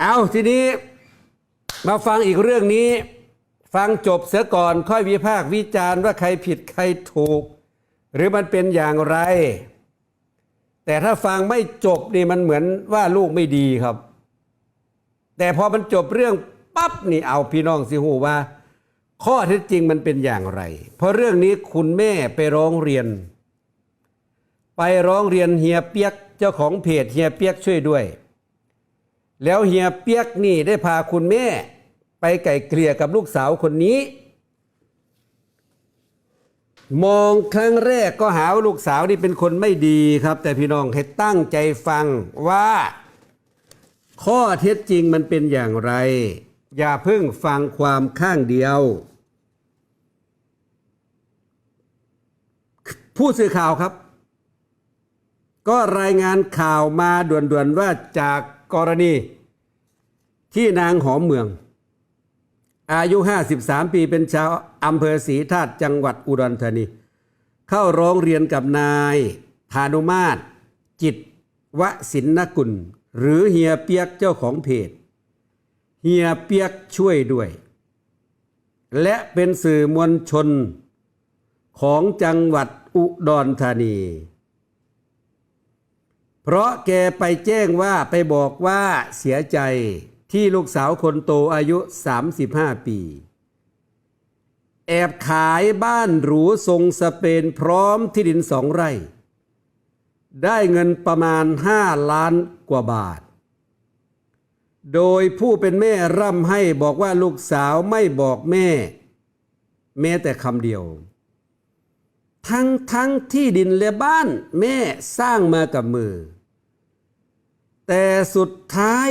เอาทีนี้มาฟังอีกเรื่องนี้ ฟังจบเสียก่อนค่อยวิพากษ์วิจารณ์ว่าใครผิดใครถูก หรือมันเป็นอย่างไร แต่ถ้าฟังไม่จบนี่มันเหมือนว่าลูกไม่ดีครับ แต่พอมันจบเรื่องปั๊บนี่เอาพี่น้องสิหูว่า ข้อเท็จจริงมันเป็นอย่างไร เพราะเรื่องนี้คุณแม่ไปร้องเรียน ไปร้องเรียนเฮียเปียกเจ้าของเพจเฮียเปียกช่วยด้วย แล้วเฮียเปียกนี่ได้พาคุณแม่ ไปไก่เกลี่ยกับลูกสาวคนนี้ มองครั้งแรกก็หาว่าลูกสาวนี่เป็นคนไม่ดีครับ แต่พี่น้องให้ตั้งใจฟังว่า ข้อเท็จจริงมันเป็นอย่างไร อย่าเพิ่งฟังความข้างเดียว ผู้สื่อข่าวครับ ก็รายงานข่าวมาด่วนๆว่าจาก กรณีที่นางหอมเมือง อายุ 53 ปีเป็นชาวอำเภอศรีธาตุจังหวัดอุดรธานี เข้าร้องเรียนกับนายธานุมาตร จิตวสินนกุล หรือเฮียเปียกเจ้าของเพจเฮียเปียกช่วยด้วย และเป็นสื่อมวลชนของจังหวัดอุดรธานี เพราะแกไปแจ้งว่าไปบอกว่าเสียใจที่ลูกสาวคนโตอายุ 35 ปี แอบขายบ้านหรูทรงสเปนพร้อมที่ดินสองไร่ ได้เงินประมาณ 5 ล้านกว่าบาท โดยผู้เป็นแม่ร่ำให้บอกว่าลูกสาวไม่บอกแม่ แม้แต่คำเดียว ทั้งทั้งที่ดินและบ้านแม่สร้างมากับมือ แต่สุดท้าย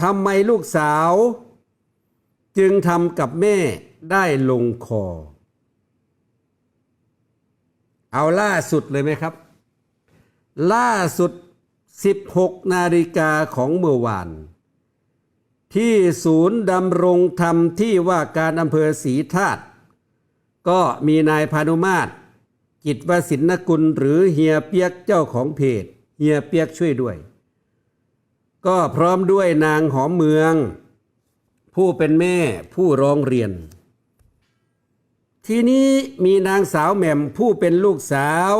ทำไมลูกสาว จึงทำกับแม่ได้ลงคอ เอาล่าสุดเลยไหมครับ ล่าสุด 16 นาฬิกาของเมื่อวาน ที่ศูนย์ดำรงธรรมที่ว่าการอำเภอศรีธาตุก็มีนายพานุมาตรจิตวสินกุลหรือเฮียเปียกเจ้าของเพจเฮียเปียกช่วยด้วย ก็พร้อมด้วยนางหอมเมือง ผู้เป็นแม่ผู้ร้องเรียน ทีนี้มีนางสาวแหม่มผู้เป็นลูกสาว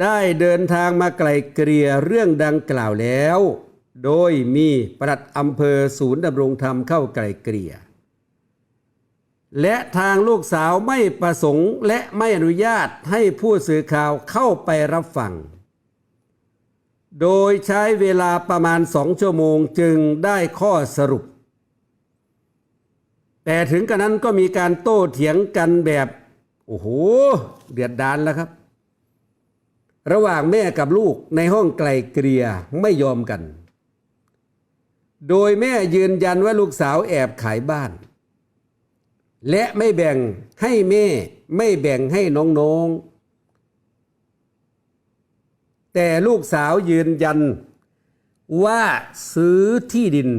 ได้เดินทางมาไกลเกลี่ยเรื่องดังกล่าวแล้ว โดยมีปลัดอำเภอศูนย์ดำรงธรรมเข้าไกลเกลี่ยและทางลูกสาวไม่ประสงค์และไม่อนุญาตให้ผู้สื่อข่าวเข้าไปรับฟัง โดยใช้เวลาประมาณสองชั่วโมงจึงได้ข้อสรุป แต่ถึงกระนั้นก็มีการโต้เถียงกันแบบ โอ้โห เดือดดานแล้วครับ ระหว่างแม่กับลูกในห้องไกลเกลี่ยไม่ยอมกัน โดยแม่ยืนยันว่าลูกสาวแอบขายบ้าน และไม่แบ่งให้แม่ไม่แบ่งให้น้องๆ แต่ลูกสาวยืนยันว่าซื้อที่ดิน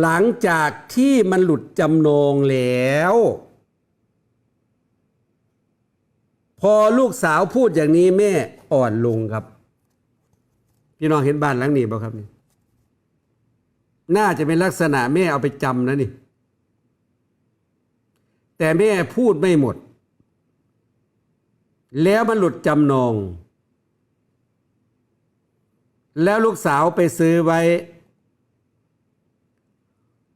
หลังจากที่มันหลุดจำนองแล้ว พอลูกสาวพูดอย่างนี้แม่อ่อนลงครับ พี่น้องเห็นบ้านหลังนี้ป่ะครับนี่น่าจะเป็นลักษณะแม่เอาไปจำนะนี่ แต่แม่พูดไม่หมด แล้วมันหลุดจำนอง แล้วลูกสาวไปซื้อไว้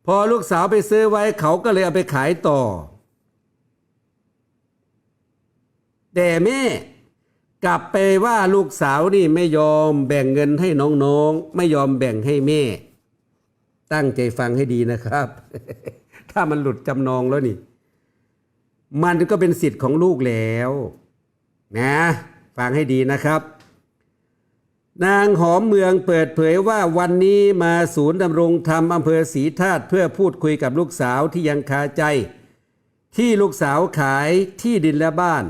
พอลูกสาวไปซื้อไว้เขาก็เลยเอาไปขายต่อ แต่แม่กลับไปว่าลูกสาวนี่ไม่ยอมแบ่งเงินให้น้องๆ ไม่ยอมแบ่งให้แม่ ตั้งใจฟังให้ดีนะครับ ถ้ามันหลุดจำนองแล้วนี่ มันก็เป็นสิทธิ์ของลูกแล้ว นะ ฟังให้ดีนะครับ นางหอมเมืองเปิดเผยว่าวันนี้มาศูนย์ดำรงธรรมอำเภอศรีธาตุเพื่อพูดคุยกับลูกสาวที่ยังคาใจ ที่ลูกสาวขายที่ดินและบ้าน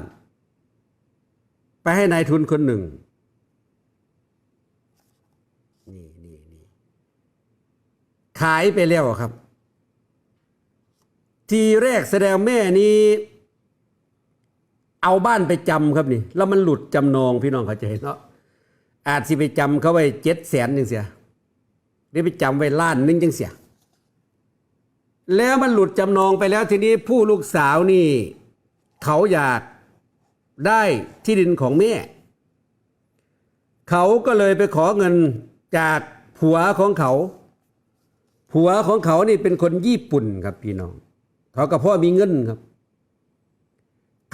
ไปให้นายทุนคนหนึ่งนี่นี่นี่ขายไปแล้วครับ ทีแรกแสดงแม่นี้เอาบ้านไปจำครับนี่ แล้วมันหลุดจำนองพี่น้องเข้าใจเนาะ อาจสิไปจำเขาไว้เจ็ดแสนยังเสียหรือไปจำไว้ล้านหนึงจังเสีย แล้วมันหลุดจำนองไปแล้วทีนี้ผู้ลูกสาวนี่ เขาอยากได้ที่ดินของแม่ เขาก็เลยไปขอเงินจากผัวของเขา ผัวของเขานี่เป็นคนญี่ปุ่นครับพี่น้อง เขากับพ่อมีเงินครับ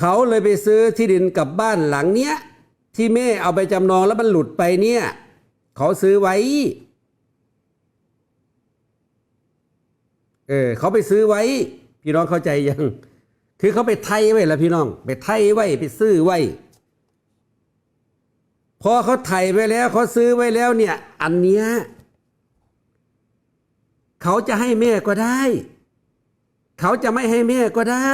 เขาเลยไปซื้อที่ดินกับบ้านหลังเนี้ย ที่แม่เอาไปจำนองแล้วมันหลุดไปเนี่ยเขาซื้อไว้ เออเขาไปซื้อไว้ พี่น้องเข้าใจยัง คือเขาไปไทยไว้แล้วพี่น้อง ไปไทยไว้ไปซื้อไว้พอเขาไทยไว้แล้วเขาซื้อไว้แล้วเนี่ย อันเนี้ยเขาจะให้แม่ก็ได้ เขาจะไม่ให้แม่ก็ได้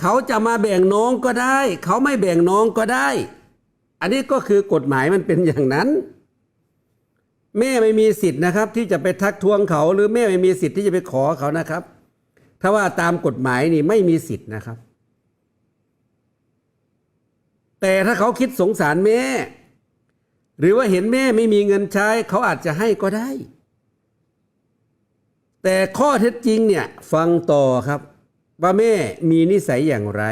เขาจะมาแบ่งน้องก็ได้ เขาไม่แบ่งน้องก็ได้ อันนี้ก็คือกฎหมายมันเป็นอย่างนั้น แม่ไม่มีสิทธิ์นะครับ ที่จะไปทักท้วงเขาหรือแม่ไม่มีสิทธิ์ที่จะไปขอเขานะครับ ถ้าว่าตามกฎหมายนี่ไม่มีสิทธิ์นะครับ แต่ถ้าเขาคิดสงสารแม่ หรือว่าเห็นแม่ไม่มีเงินใช้เขาอาจจะให้ก็ได้ แต่ข้อเท็จจริงเนี่ยฟังต่อครับ ว่าแม่มีนิสัยอย่างไร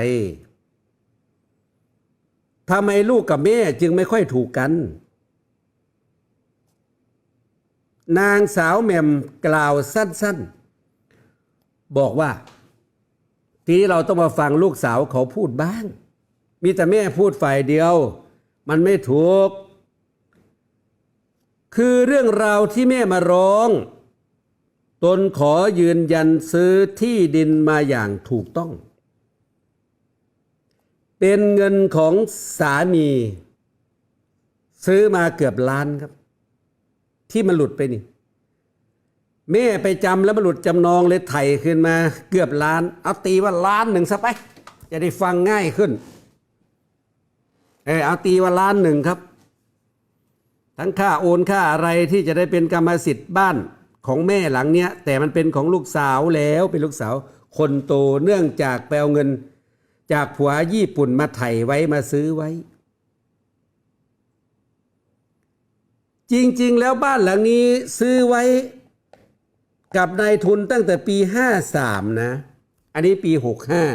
ทำไมลูกกับแม่จึงไม่ค่อยถูกกัน นางสาวแมมกล่าวสั้นๆ บอกว่า ทีนี้เราต้องมาฟังลูกสาวเขาพูดบ้าง มีแต่แม่พูดฝ่ายเดียว มันไม่ถูก คือเรื่องราวที่แม่มาร้อง ตนขอยืนยันซื้อที่ดินมาอย่างถูกต้อง เป็นเงินของสามี ซื้อมาเกือบล้านครับ ที่มันหลุดไปนี่ แม่ไปจำแล้วมันหลุดจำนองเลยไถ่ขึ้นมาเกือบล้าน เอาตีว่าล้านหนึ่งซะไปจะได้ฟังง่ายขึ้น เออเอาตีว่าล้านหนึ่งครับ ทั้งค่าโอนค่าอะไรที่จะได้เป็นกรรมสิทธิ์บ้าน ของแม่หลังเนี้ยแต่มันเป็นของลูกสาวแล้วเป็นลูกสาว คนโตเนื่องจากไปเอาเงิน จากผัวญี่ปุ่นมาไถ่ไว้มาซื้อไว้ จริงๆ แล้วบ้านหลังนี้ซื้อไว้กับนายทุนตั้งแต่ปี 53 นะ อันนี้ปี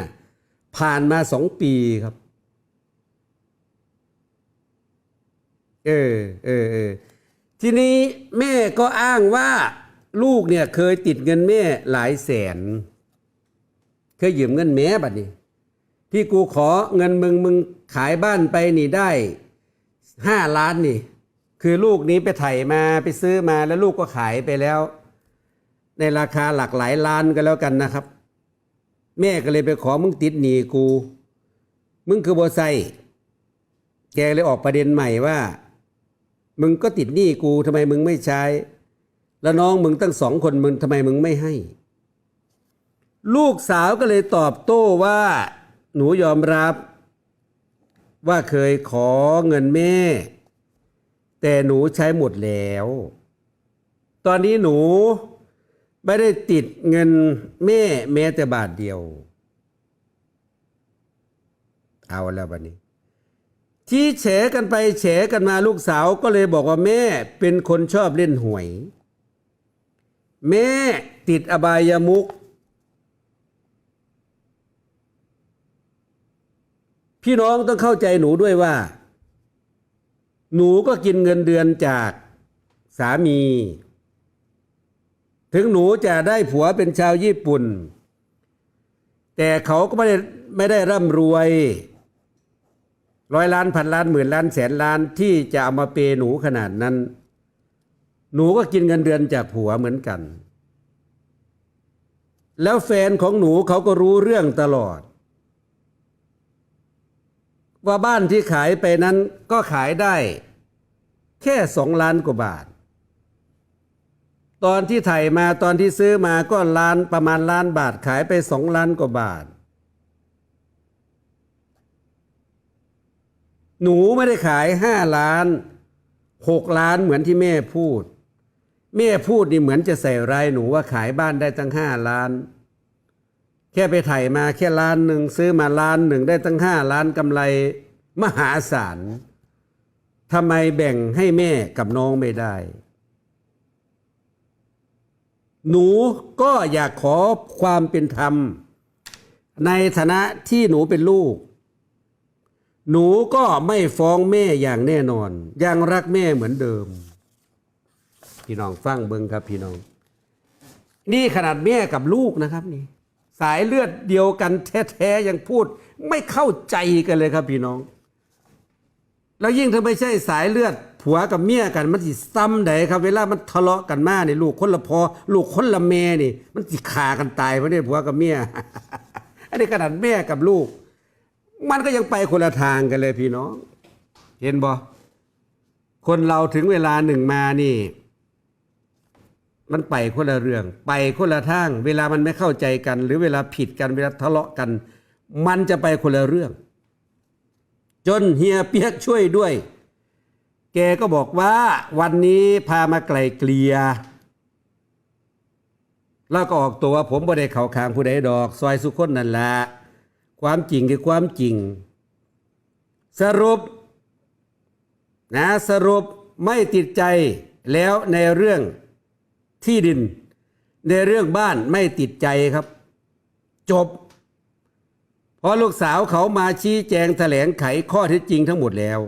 65 ผ่านมาสองปีครับ เออเออเออทีนี้แม่ก็อ้างว่า ลูกเนี่ยเคยติดเงินแม่หลายแสน เคยยืมเงินแม่บัดนี้ ที่กูขอเงินมึงมึงขายบ้านไปนี่ได้ห้าล้านนี่ คือลูกนี้ไปไถมาไปซื้อมาแล้วลูกก็ขายไปแล้ว ในราคาหลักหลายล้านก็แล้วกันนะครับ แม่ก็เลยไปขอมึงติดหนี้กู มึงคือโบ่ใส่แกเลยออกประเด็นใหม่ว่า มึงก็ติดหนี้กูทำไมมึงไม่ใช้ แล้วน้องมึงตั้งสองคนมึงทำไมมึงไม่ให้ ลูกสาวก็เลยตอบโต้ว่า หนูยอมรับ ว่าเคยขอเงินแม่ แต่หนูใช้หมดแล้ว ตอนนี้หนูไม่ได้ติดเงินแม่แม้แต่บาทเดียว เอาแล้วบันนี้ที่แฉกันไปแฉกันมาลูกสาวก็เลยบอกว่าแม่เป็นคนชอบเล่นหวย แม่ติดอบายามุก พี่น้องต้องเข้าใจหนูด้วยว่า หนูก็กินเงินเดือนจากสามี ถึงหนูจะได้ผัวเป็นชาวญี่ปุ่น แต่เขาก็ไม่ได้ไม่ได้ร่ำรวยร้อยล้านพันล้านหมื่นล้านแสนล้านที่จะเอามาเปย์หนูขนาดนั้น หนูก็กินเงินเดือนจากผัวเหมือนกัน แล้วแฟนของหนูเขาก็รู้เรื่องตลอด ว่าบ้านที่ขายไปนั้นก็ขายได้ แค่สองล้านกว่าบาท ตอนที่ไถ่ายมาตอนที่ซื้อมาก็ล้านประมาณล้านบาทขายไปสองล้านกว่าบาทหนูไม่ได้ขายห้าล้านหกล้านเหมือนที่แม่พูด แม่พูดนี่เหมือนจะใส่ร้ายหนูว่าขายบ้านได้ตั้งห้าล้าน แค่ไปไถ่มาแค่ล้านหนึ่งซื้อมาล้านหนึ่งได้ตั้งห้าล้านกำไรมหาศาลทำไมแบ่งให้แม่กับน้องไม่ได้ หนูก็อยากขอความเป็นธรรม ในฐานะที่หนูเป็นลูก หนูก็ไม่ฟ้องแม่อย่างแน่นอน ยังรักแม่เหมือนเดิม พี่น้องฟังเบิงครับพี่น้อง นี่ขนาดแม่กับลูกนะครับนี่ สายเลือดเดียวกันแท้ๆยังพูดไม่เข้าใจกันเลยครับพี่น้อง แล้วยิ่งถ้าไม่ใช่สายเลือดผัวกับเมียกันมันสิซ้ำใดครับ เวลามันทะเลาะกันมานี่ลูกคนละพอ ลูกคนละแม่นี่ มันสิขากันตายเพราะเนี่ยผัวกับเมียอันนี้ขนาดแม่กับลูก มันก็ยังไปคนละทางกันเลยพี่น้อง เห็นบ่คนเราถึงเวลาหนึ่งมานี่ มันไปคนละเรื่อง ไปคนละทาง เวลามันไม่เข้าใจกัน หรือเวลาผิดกันเวลาทะเลาะกัน มันจะไปคนละเรื่อง จนเฮียเปียกช่วยด้วย แกก็บอกว่าวันนี้พามาไกลเกลียแล้วก็ออกตัวว่าผมบ่ได้เข้าขางผู้ใดดอก ซอยสุคนนั่นแหละความจริงคือความจริง สรุปนะสรุปไม่ติดใจแล้วในเรื่อง ที่ดิน ในเรื่องบ้านไม่ติดใจครับ จบ เพราะลูกสาวเขามาชี้แจงแถลงไขข้อเท็จจริงทั้งหมดแล้ว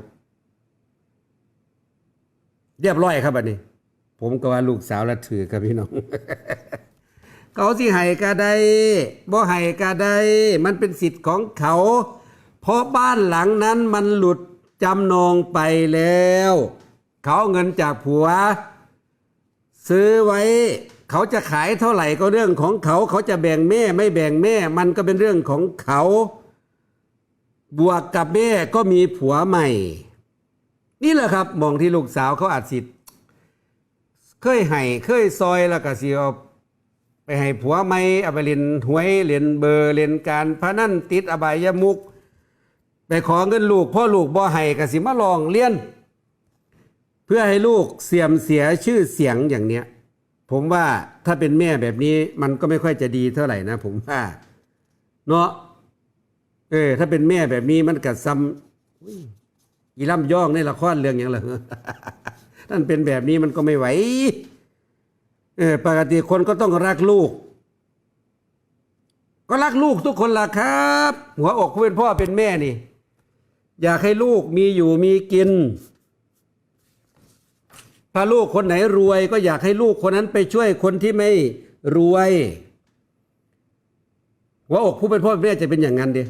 เรียบร้อยครับอันนี้ ผมก็ว่าลูกสาวละถือครับพี่น้องเขาสิให้ก็ได้บ่ให้ก็ได้มันเป็นสิทธิ์ของเขา เพราะบ้านหลังนั้นมันหลุดจำนองไปแล้ว เขาเอาเงินจากผัว ซื้อไว้เขาจะขายเท่าไหร่ก็เรื่องของเขา เขาจะแบ่งแม่ไม่แบ่งแม่ มันก็เป็นเรื่องของเขา บวกกับแม่ก็มีผัวใหม่ นี่แหละครับมองที่ลูกสาวเขาอาจสิทธิ์เคยให้เคยซอยแล้วก็สิเอาไปให้ผัวใหม่เอาไปเล่นหวยเล่นเบอร์เล่นการพนันติดอบายมุก ไปขอเงินลูกพ่อลูกบ่ให้ก็สิมาลองเรียน เพื่อให้ลูกเสื่อมเสียชื่อเสียงอย่างเนี้ย ผมว่าถ้าเป็นแม่แบบนี้มันก็ไม่ค่อยจะดีเท่าไหร่นะ ผมว่าเนาะเออ ถ้าเป็นแม่แบบนี้มันกัดซ้ำอุ๊ยอีล่ำย่องในละครเรื่องอย่างเหรอท่านเป็นแบบนี้มันก็ไม่ไหวเออปกติคนก็ต้องรักลูก ก็รักลูกทุกคนล่ะครับ หัวอกผู้เป็นพ่อเป็นแม่นี่ อยากให้ลูกมีอยู่มีกิน ถ้าลูกคนไหนรวยก็อยากให้ลูกคนนั้นไปช่วยคนที่ไม่รวยหัวอกผู้เป็นพ่อเป็นแม่จะเป็นอย่างนั้นเดีย